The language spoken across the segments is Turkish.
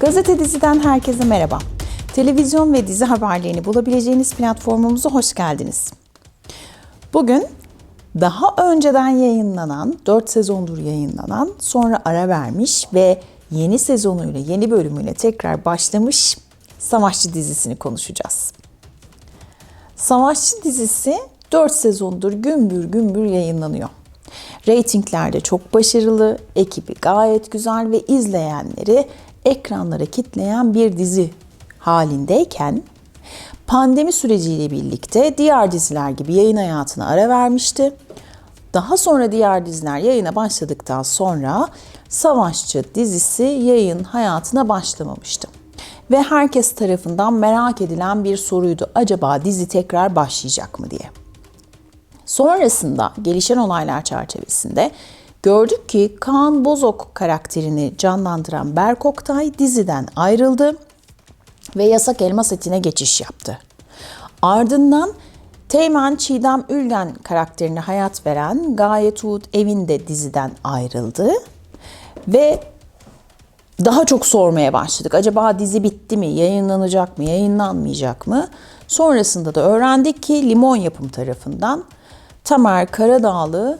Gazete diziden herkese merhaba. Televizyon ve dizi haberlerini bulabileceğiniz platformumuza hoş geldiniz. Bugün daha önceden yayınlanan, 4 sezondur yayınlanan, sonra ara vermiş ve yeni sezonuyla, yeni bölümüyle tekrar başlamış Savaşçı dizisini konuşacağız. Savaşçı dizisi 4 sezondur gümbür gümbür yayınlanıyor. Ratinglerde çok başarılı, ekibi gayet güzel ve izleyenleri ekranlara kitleyen bir dizi halindeyken pandemi süreciyle birlikte diğer diziler gibi yayın hayatına ara vermişti. Daha sonra diğer diziler yayına başladıktan sonra Savaşçı dizisi yayın hayatına başlamamıştı. Ve herkes tarafından merak edilen bir soruydu. Acaba dizi tekrar başlayacak mı diye. Sonrasında gelişen olaylar çerçevesinde gördük ki Kaan Bozok karakterini canlandıran Berk Oktay diziden ayrıldı ve Yasak Elma setine geçiş yaptı. Ardından Teğmen Çiğdem Ülgen karakterine hayat veren Gaye Tuğut Evin de diziden ayrıldı ve daha çok sormaya başladık. Acaba dizi bitti mi? Yayınlanacak mı? Yayınlanmayacak mı? Sonrasında da öğrendik ki Limon Yapım tarafından Tamer Karadağlı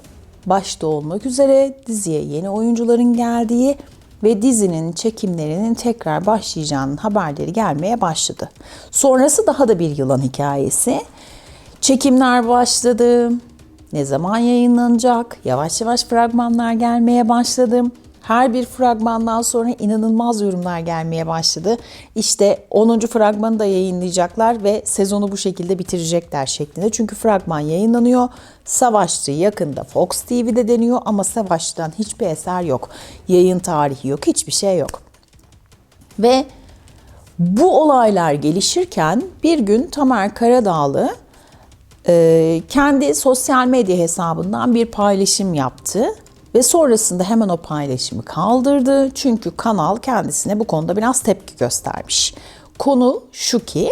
başta olmak üzere diziye yeni oyuncuların geldiği ve dizinin çekimlerinin tekrar başlayacağının haberleri gelmeye başladı. Sonrası daha da bir yılan hikayesi. Çekimler başladı. Ne zaman yayınlanacak? Yavaş yavaş fragmanlar gelmeye başladı. Her bir fragmandan sonra inanılmaz yorumlar gelmeye başladı. İşte 10. fragmanı da yayınlayacaklar ve sezonu bu şekilde bitirecekler şeklinde. Çünkü fragman yayınlanıyor. Savaşçı yakında Fox TV'de deniyor ama Savaşçı'dan hiçbir eser yok. Yayın tarihi yok, hiçbir şey yok. Ve bu olaylar gelişirken bir gün Tamer Karadağlı e, kendi sosyal medya hesabından bir paylaşım yaptı ve sonrasında hemen o paylaşımı kaldırdı. Çünkü kanal kendisine bu konuda biraz tepki göstermiş. Konu şu ki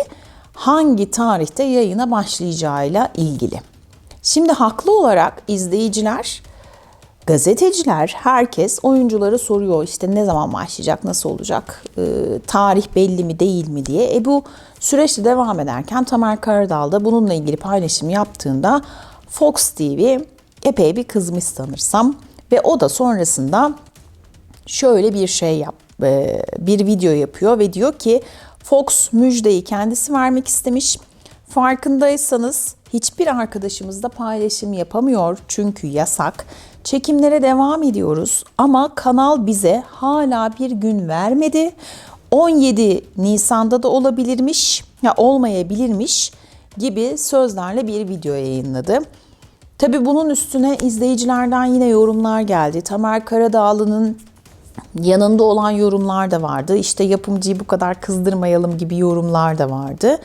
hangi tarihte yayına başlayacağıyla ilgili. Şimdi haklı olarak izleyiciler, gazeteciler, herkes oyuncuları soruyor işte ne zaman başlayacak, nasıl olacak, e, tarih belli mi değil mi diye. E bu süreçte devam ederken Tamer Karadağ da bununla ilgili paylaşım yaptığında Fox TV epey bir kızmış sanırsam. Ve o da sonrasında şöyle bir şey yap, e, bir video yapıyor ve diyor ki Fox müjdeyi kendisi vermek istemiş. Farkındaysanız hiçbir arkadaşımız da paylaşım yapamıyor çünkü yasak. Çekimlere devam ediyoruz ama kanal bize hala bir gün vermedi. 17 Nisan'da da olabilirmiş ya olmayabilirmiş gibi sözlerle bir video yayınladı. Tabii bunun üstüne izleyicilerden yine yorumlar geldi. Tamer Karadağlı'nın yanında olan yorumlar da vardı. İşte yapımcıyı bu kadar kızdırmayalım gibi yorumlar da vardı.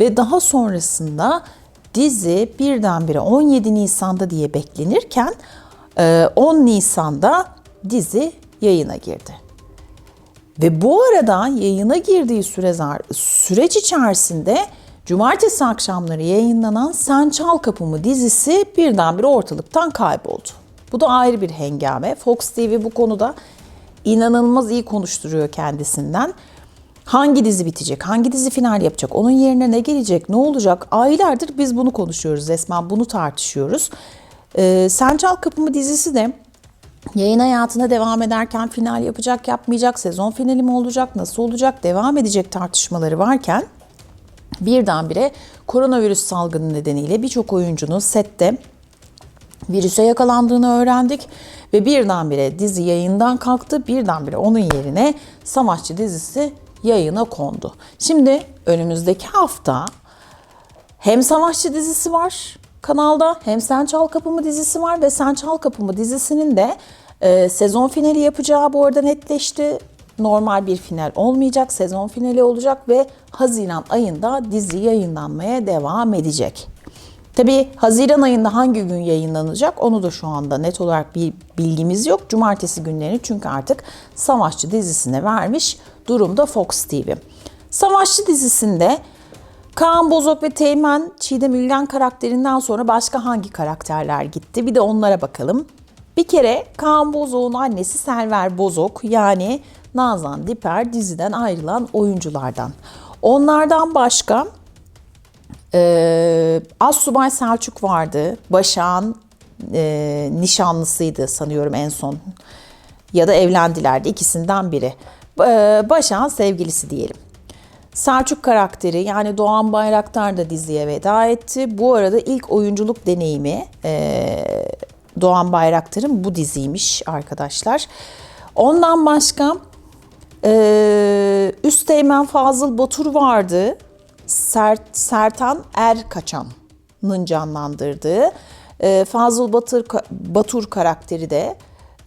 Ve daha sonrasında dizi birdenbire 17 Nisan'da diye beklenirken 10 e, Nisan'da dizi yayına girdi. Ve bu arada yayına girdiği süre, süreç içerisinde Cumartesi akşamları yayınlanan Sen Çal Kapımı dizisi birdenbire ortalıktan kayboldu. Bu da ayrı bir hengame. Fox TV bu konuda inanılmaz iyi konuşturuyor kendisinden. Hangi dizi bitecek, hangi dizi final yapacak, onun yerine ne gelecek, ne olacak? Aylardır biz bunu konuşuyoruz resmen, bunu tartışıyoruz. Ee, Sen Çal Kapımı dizisi de yayın hayatına devam ederken final yapacak, yapmayacak, sezon finali mi olacak, nasıl olacak, devam edecek tartışmaları varken birdenbire koronavirüs salgını nedeniyle birçok oyuncunun sette virüse yakalandığını öğrendik ve birdenbire dizi yayından kalktı. Birdenbire onun yerine Savaşçı dizisi yayına kondu. Şimdi önümüzdeki hafta hem Savaşçı dizisi var kanalda hem Sen Çal Kapımı dizisi var ve Sen Çal Kapımı dizisinin de e, sezon finali yapacağı bu arada netleşti normal bir final olmayacak, sezon finali olacak ve Haziran ayında dizi yayınlanmaya devam edecek. Tabi Haziran ayında hangi gün yayınlanacak onu da şu anda net olarak bir bilgimiz yok. Cumartesi günlerini çünkü artık Savaşçı dizisine vermiş durumda Fox TV. Savaşçı dizisinde Kaan Bozok ve Teğmen Çiğdem Ülgen karakterinden sonra başka hangi karakterler gitti? Bir de onlara bakalım. Bir kere Kaan Bozok'un annesi Selver Bozok yani Nazan Diper diziden ayrılan oyunculardan. Onlardan başka e, Assubay Selçuk vardı. Başak'ın e, nişanlısıydı sanıyorum en son. Ya da evlendilerdi ikisinden biri. E, Başak'ın sevgilisi diyelim. Selçuk karakteri yani Doğan Bayraktar da diziye veda etti. Bu arada ilk oyunculuk deneyimi e, Doğan Bayraktar'ın bu diziymiş arkadaşlar. Ondan başka e, Üsteğmen Fazıl Batur vardı. Sert, Sertan Erkaçan'ın canlandırdığı. E, Fazıl Batur, Batur karakteri de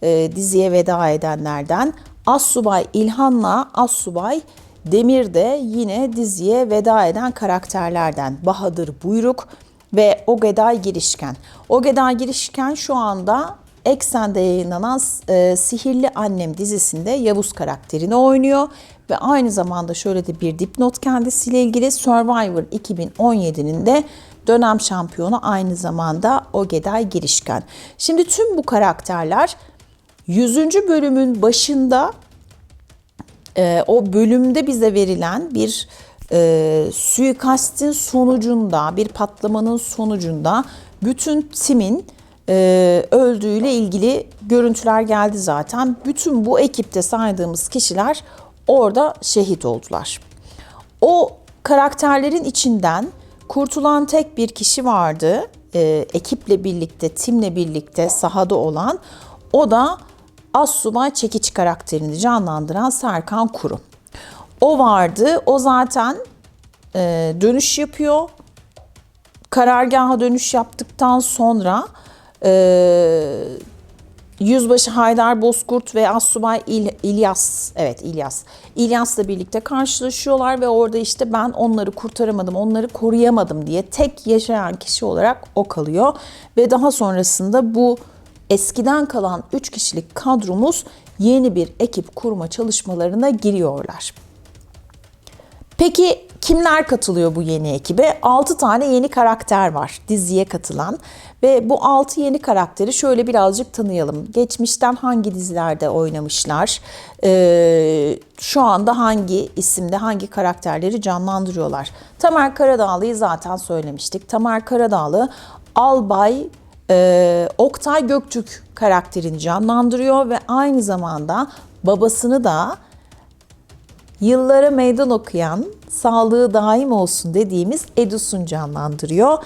e, diziye veda edenlerden. Assubay İlhan'la Assubay Demir de yine diziye veda eden karakterlerden. Bahadır Buyruk ve Ogeday Girişken. Ogeday Girişken şu anda Eksen'de yayınlanan e, Sihirli Annem dizisinde Yavuz karakterini oynuyor. Ve aynı zamanda şöyle de bir dipnot kendisiyle ilgili Survivor 2017'nin de dönem şampiyonu aynı zamanda Ogeday Girişken. Şimdi tüm bu karakterler 100. bölümün başında e, o bölümde bize verilen bir e, suikastin sonucunda, bir patlamanın sonucunda bütün timin e, öldüğüyle ilgili görüntüler geldi zaten. Bütün bu ekipte saydığımız kişiler orada şehit oldular. O karakterlerin içinden kurtulan tek bir kişi vardı. E, ekiple birlikte, timle birlikte sahada olan. O da Assubay Çekiç karakterini canlandıran Serkan Kuru. O vardı. O zaten e, dönüş yapıyor. Karargaha dönüş yaptıktan sonra e, Yüzbaşı Haydar Bozkurt ve Assubay İl, İlyas, evet İlyas, İlyas'la birlikte karşılaşıyorlar ve orada işte ben onları kurtaramadım, onları koruyamadım diye tek yaşayan kişi olarak o kalıyor. Ve daha sonrasında bu eskiden kalan 3 kişilik kadromuz yeni bir ekip kurma çalışmalarına giriyorlar. Peki kimler katılıyor bu yeni ekibe? 6 tane yeni karakter var diziye katılan ve bu 6 yeni karakteri şöyle birazcık tanıyalım. Geçmişten hangi dizilerde oynamışlar? Ee, şu anda hangi isimde hangi karakterleri canlandırıyorlar? Tamer Karadağlı'yı zaten söylemiştik. Tamer Karadağlı Albay e, Oktay Göktürk karakterini canlandırıyor ve aynı zamanda babasını da yıllara meydan okuyan, sağlığı daim olsun dediğimiz Edus'un canlandırıyor.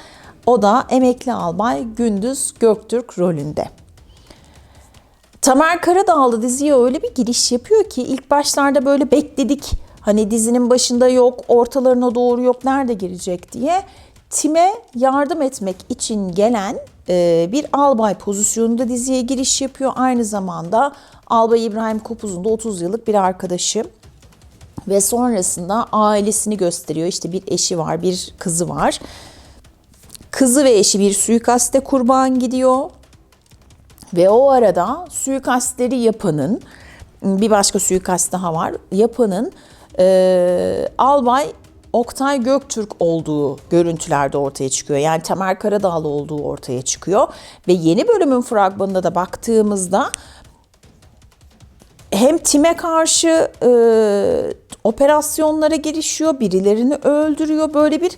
O da emekli albay Gündüz Göktürk rolünde. Tamer Karadağlı diziye öyle bir giriş yapıyor ki ilk başlarda böyle bekledik. Hani dizinin başında yok, ortalarına doğru yok, nerede girecek diye. Tim'e yardım etmek için gelen e, bir albay pozisyonunda diziye giriş yapıyor. Aynı zamanda Albay İbrahim Kopuz'un da 30 yıllık bir arkadaşı ve sonrasında ailesini gösteriyor. İşte bir eşi var, bir kızı var. Kızı ve eşi bir suikaste kurban gidiyor. Ve o arada suikastleri yapanın, bir başka suikast daha var, yapanın e, albay Oktay Göktürk olduğu görüntülerde ortaya çıkıyor. Yani Tamer Karadağlı olduğu ortaya çıkıyor. Ve yeni bölümün fragmanına da baktığımızda hem time karşı e, operasyonlara girişiyor, birilerini öldürüyor. Böyle bir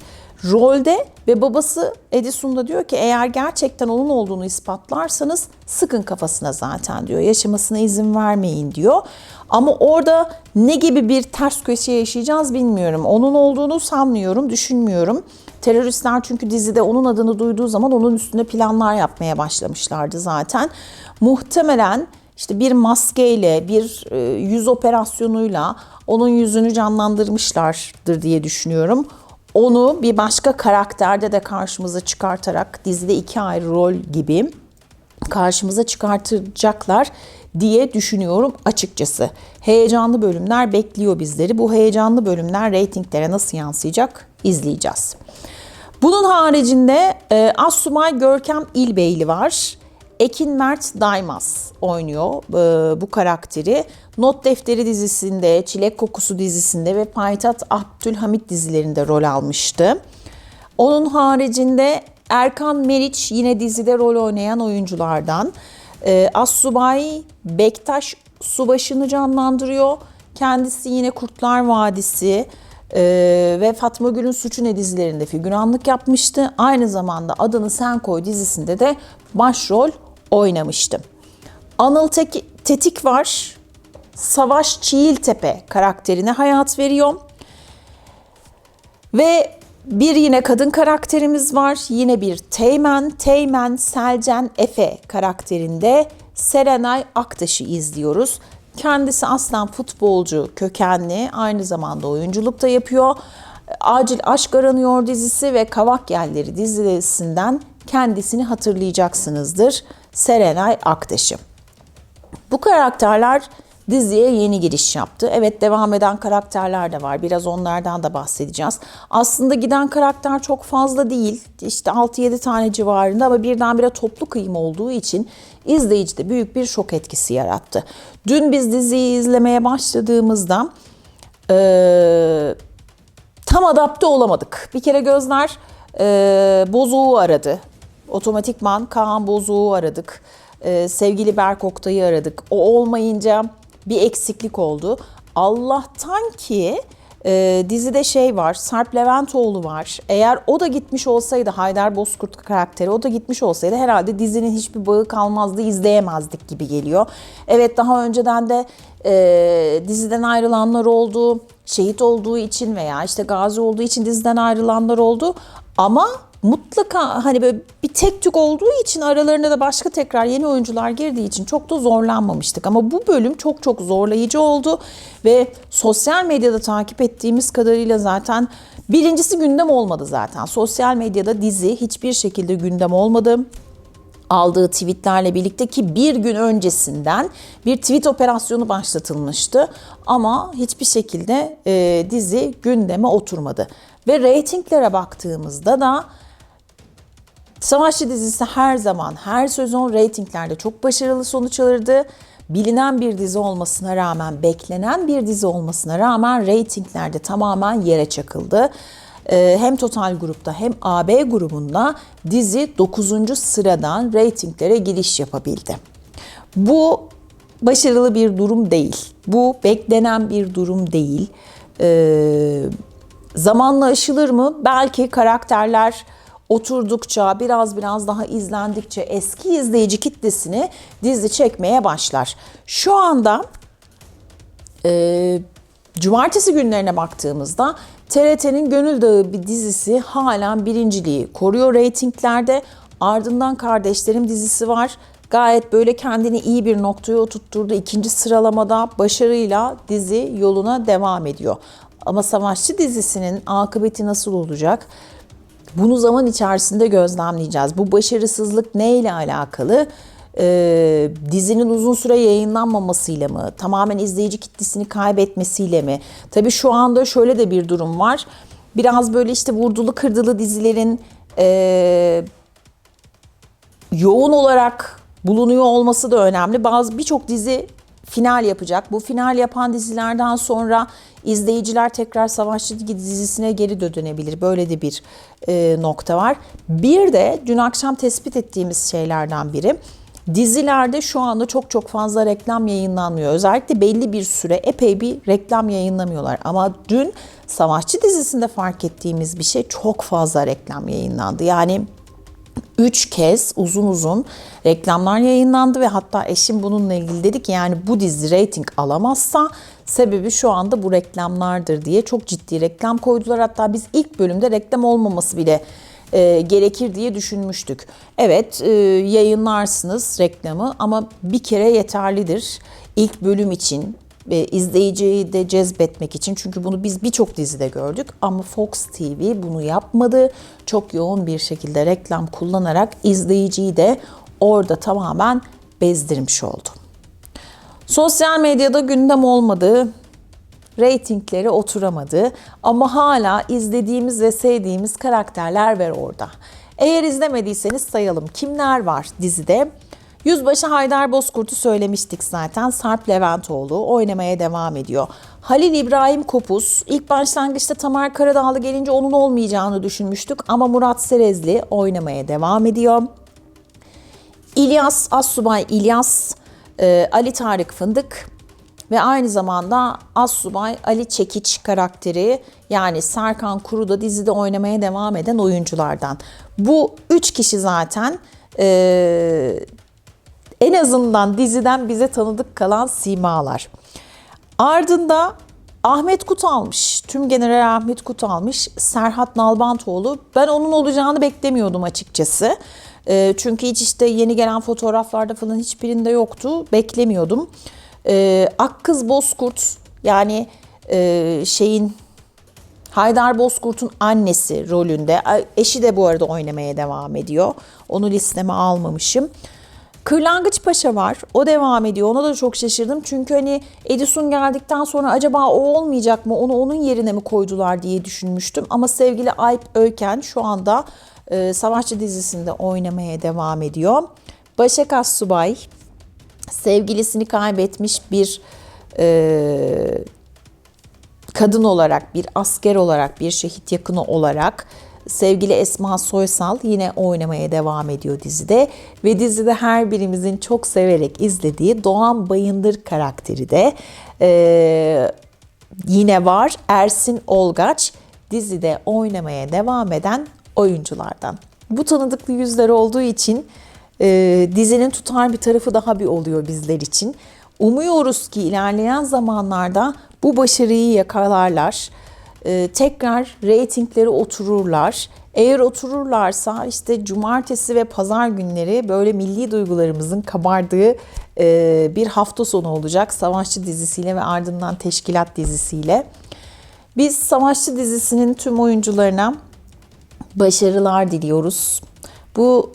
rolde ve babası Edison da diyor ki eğer gerçekten onun olduğunu ispatlarsanız sıkın kafasına zaten diyor. Yaşamasına izin vermeyin diyor. Ama orada ne gibi bir ters köşe yaşayacağız bilmiyorum. Onun olduğunu sanmıyorum, düşünmüyorum. Teröristler çünkü dizide onun adını duyduğu zaman onun üstüne planlar yapmaya başlamışlardı zaten. Muhtemelen işte bir maskeyle, bir e, yüz operasyonuyla onun yüzünü canlandırmışlardır diye düşünüyorum. Onu bir başka karakterde de karşımıza çıkartarak dizide iki ayrı rol gibi karşımıza çıkartacaklar diye düşünüyorum açıkçası. Heyecanlı bölümler bekliyor bizleri. Bu heyecanlı bölümler reytinglere nasıl yansıyacak izleyeceğiz. Bunun haricinde e, Assumay Görkem İlbeyli var. Ekin Mert Daymaz oynuyor e, bu karakteri. Not Defteri dizisinde, Çilek Kokusu dizisinde ve Payitaht Abdülhamit dizilerinde rol almıştı. Onun haricinde Erkan Meriç yine dizide rol oynayan oyunculardan. E, Assubay Bektaş Subaşı'nı canlandırıyor. Kendisi yine Kurtlar Vadisi e, ve Fatma Gül'ün Suçu Ne dizilerinde figüranlık yapmıştı. Aynı zamanda Adını Sen Koy dizisinde de başrol oynamıştı. Anıl Tek- Tetik var. Savaş Çiğiltepe karakterine hayat veriyor. Ve bir yine kadın karakterimiz var. Yine bir Teğmen, Teğmen Selcen Efe karakterinde Serenay Aktaş'ı izliyoruz. Kendisi aslen futbolcu kökenli, aynı zamanda oyunculuk da yapıyor. Acil Aşk Aranıyor dizisi ve Kavak Yelleri dizisinden kendisini hatırlayacaksınızdır. Serenay Aktaş'ı. Bu karakterler diziye yeni giriş yaptı. Evet devam eden karakterler de var. Biraz onlardan da bahsedeceğiz. Aslında giden karakter çok fazla değil. İşte 6-7 tane civarında ama birdenbire toplu kıyım olduğu için izleyicide büyük bir şok etkisi yarattı. Dün biz diziyi izlemeye başladığımızda eee tam adapte olamadık. Bir kere gözler e, Bozuğu aradı. Otomatikman Kaan Bozuğu aradık. E, sevgili Berk Oktay'ı aradık. O olmayınca bir eksiklik oldu. Allah'tan ki e, dizide şey var, Sarp Leventoğlu var. Eğer o da gitmiş olsaydı, Haydar Bozkurt karakteri o da gitmiş olsaydı herhalde dizinin hiçbir bağı kalmazdı, izleyemezdik gibi geliyor. Evet daha önceden de e, diziden ayrılanlar oldu, şehit olduğu için veya işte gazi olduğu için diziden ayrılanlar oldu. Ama mutlaka hani böyle bir tek tük olduğu için aralarında da başka tekrar yeni oyuncular girdiği için çok da zorlanmamıştık. Ama bu bölüm çok çok zorlayıcı oldu ve sosyal medyada takip ettiğimiz kadarıyla zaten birincisi gündem olmadı zaten. Sosyal medyada dizi hiçbir şekilde gündem olmadı aldığı tweetlerle birlikte ki bir gün öncesinden bir tweet operasyonu başlatılmıştı ama hiçbir şekilde e, dizi gündeme oturmadı. Ve reytinglere baktığımızda da Savaşçı dizisi her zaman, her sezon reytinglerde çok başarılı sonuç alırdı. Bilinen bir dizi olmasına rağmen, beklenen bir dizi olmasına rağmen reytinglerde tamamen yere çakıldı. Ee, hem Total Grup'ta hem AB grubunda dizi 9. sıradan reytinglere giriş yapabildi. Bu başarılı bir durum değil. Bu beklenen bir durum değil. Ee, zamanla aşılır mı? Belki karakterler oturdukça, biraz biraz daha izlendikçe eski izleyici kitlesini dizi çekmeye başlar. Şu anda e, cumartesi günlerine baktığımızda TRT'nin Gönül Dağı bir dizisi halen birinciliği koruyor reytinglerde. Ardından Kardeşlerim dizisi var. Gayet böyle kendini iyi bir noktaya oturtturdu. İkinci sıralamada başarıyla dizi yoluna devam ediyor. Ama Savaşçı dizisinin akıbeti nasıl olacak? Bunu zaman içerisinde gözlemleyeceğiz. Bu başarısızlık neyle alakalı? Ee, dizinin uzun süre yayınlanmamasıyla mı? Tamamen izleyici kitlesini kaybetmesiyle mi? Tabii şu anda şöyle de bir durum var. Biraz böyle işte vurdulu kırdılı dizilerin e, yoğun olarak bulunuyor olması da önemli. Bazı birçok dizi final yapacak. Bu final yapan dizilerden sonra izleyiciler tekrar Savaşçı dizisine geri dönebilir. Böyle de bir e, nokta var. Bir de dün akşam tespit ettiğimiz şeylerden biri. Dizilerde şu anda çok çok fazla reklam yayınlanmıyor. Özellikle belli bir süre epey bir reklam yayınlamıyorlar. Ama dün Savaşçı dizisinde fark ettiğimiz bir şey çok fazla reklam yayınlandı. Yani Üç kez uzun uzun reklamlar yayınlandı ve hatta eşim bununla ilgili dedi ki yani bu dizi reyting alamazsa sebebi şu anda bu reklamlardır diye çok ciddi reklam koydular. Hatta biz ilk bölümde reklam olmaması bile e, gerekir diye düşünmüştük. Evet e, yayınlarsınız reklamı ama bir kere yeterlidir. İlk bölüm için ve izleyiciyi de cezbetmek için çünkü bunu biz birçok dizide gördük ama Fox TV bunu yapmadı. Çok yoğun bir şekilde reklam kullanarak izleyiciyi de orada tamamen bezdirmiş oldu. Sosyal medyada gündem olmadı, reytingleri oturamadı ama hala izlediğimiz ve sevdiğimiz karakterler var orada. Eğer izlemediyseniz sayalım kimler var dizide? Yüzbaşı Haydar Bozkurt'u söylemiştik zaten. Sarp Leventoğlu oynamaya devam ediyor. Halil İbrahim Kopuz. ilk başlangıçta Tamer Karadağlı gelince onun olmayacağını düşünmüştük ama Murat Serezli oynamaya devam ediyor. İlyas, Assubay İlyas, e, Ali Tarık Fındık ve aynı zamanda Assubay Ali Çekiç karakteri yani Serkan Kuru da dizide oynamaya devam eden oyunculardan. Bu üç kişi zaten e, en azından diziden bize tanıdık kalan simalar. Ardında Ahmet Kutalmış, tüm General Ahmet Kutalmış, Serhat Nalbantoğlu. Ben onun olacağını beklemiyordum açıkçası. E, çünkü hiç işte yeni gelen fotoğraflarda falan hiçbirinde yoktu. Beklemiyordum. E, Akkız Bozkurt yani e, şeyin Haydar Bozkurt'un annesi rolünde. Eşi de bu arada oynamaya devam ediyor. Onu listeme almamışım. Kırlangıç Paşa var. O devam ediyor. Ona da çok şaşırdım. Çünkü hani Edison geldikten sonra acaba o olmayacak mı? Onu onun yerine mi koydular diye düşünmüştüm. Ama sevgili Alp Öken şu anda e, Savaşçı dizisinde oynamaya devam ediyor. Başak Assubay sevgilisini kaybetmiş bir e, kadın olarak, bir asker olarak, bir şehit yakını olarak sevgili Esma Soysal yine oynamaya devam ediyor dizide. Ve dizide her birimizin çok severek izlediği Doğan Bayındır karakteri de e, yine var. Ersin Olgaç dizide oynamaya devam eden oyunculardan. Bu tanıdıklı yüzler olduğu için e, dizinin tutar bir tarafı daha bir oluyor bizler için. Umuyoruz ki ilerleyen zamanlarda bu başarıyı yakalarlar. Ee, tekrar reytingleri otururlar. Eğer otururlarsa işte cumartesi ve pazar günleri böyle milli duygularımızın kabardığı e, bir hafta sonu olacak. Savaşçı dizisiyle ve ardından Teşkilat dizisiyle. Biz Savaşçı dizisinin tüm oyuncularına başarılar diliyoruz. Bu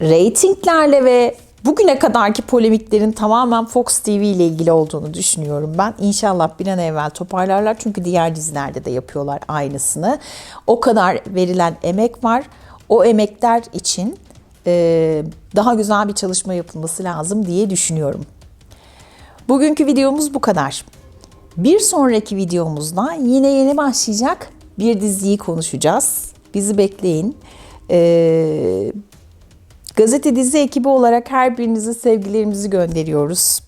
reytinglerle ve bugüne kadarki polemiklerin tamamen Fox TV ile ilgili olduğunu düşünüyorum ben. İnşallah bir an evvel toparlarlar çünkü diğer dizilerde de yapıyorlar aynısını. O kadar verilen emek var. O emekler için e, daha güzel bir çalışma yapılması lazım diye düşünüyorum. Bugünkü videomuz bu kadar. Bir sonraki videomuzda yine yeni başlayacak bir diziyi konuşacağız. Bizi bekleyin. Ee, Gazete dizi ekibi olarak her birinize sevgilerimizi gönderiyoruz.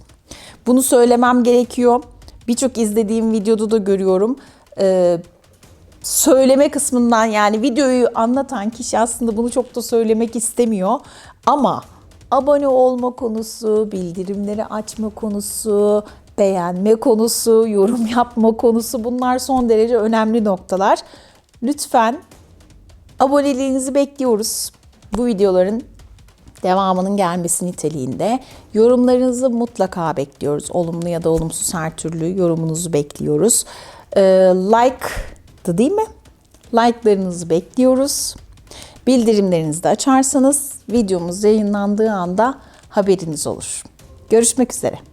Bunu söylemem gerekiyor. Birçok izlediğim videoda da görüyorum. Ee, söyleme kısmından yani videoyu anlatan kişi aslında bunu çok da söylemek istemiyor. Ama abone olma konusu, bildirimleri açma konusu, beğenme konusu, yorum yapma konusu bunlar son derece önemli noktalar. Lütfen aboneliğinizi bekliyoruz. Bu videoların devamının gelmesi niteliğinde. Yorumlarınızı mutlaka bekliyoruz. Olumlu ya da olumsuz her türlü yorumunuzu bekliyoruz. Ee, like değil mi? Like'larınızı bekliyoruz. Bildirimlerinizi de açarsanız videomuz yayınlandığı anda haberiniz olur. Görüşmek üzere.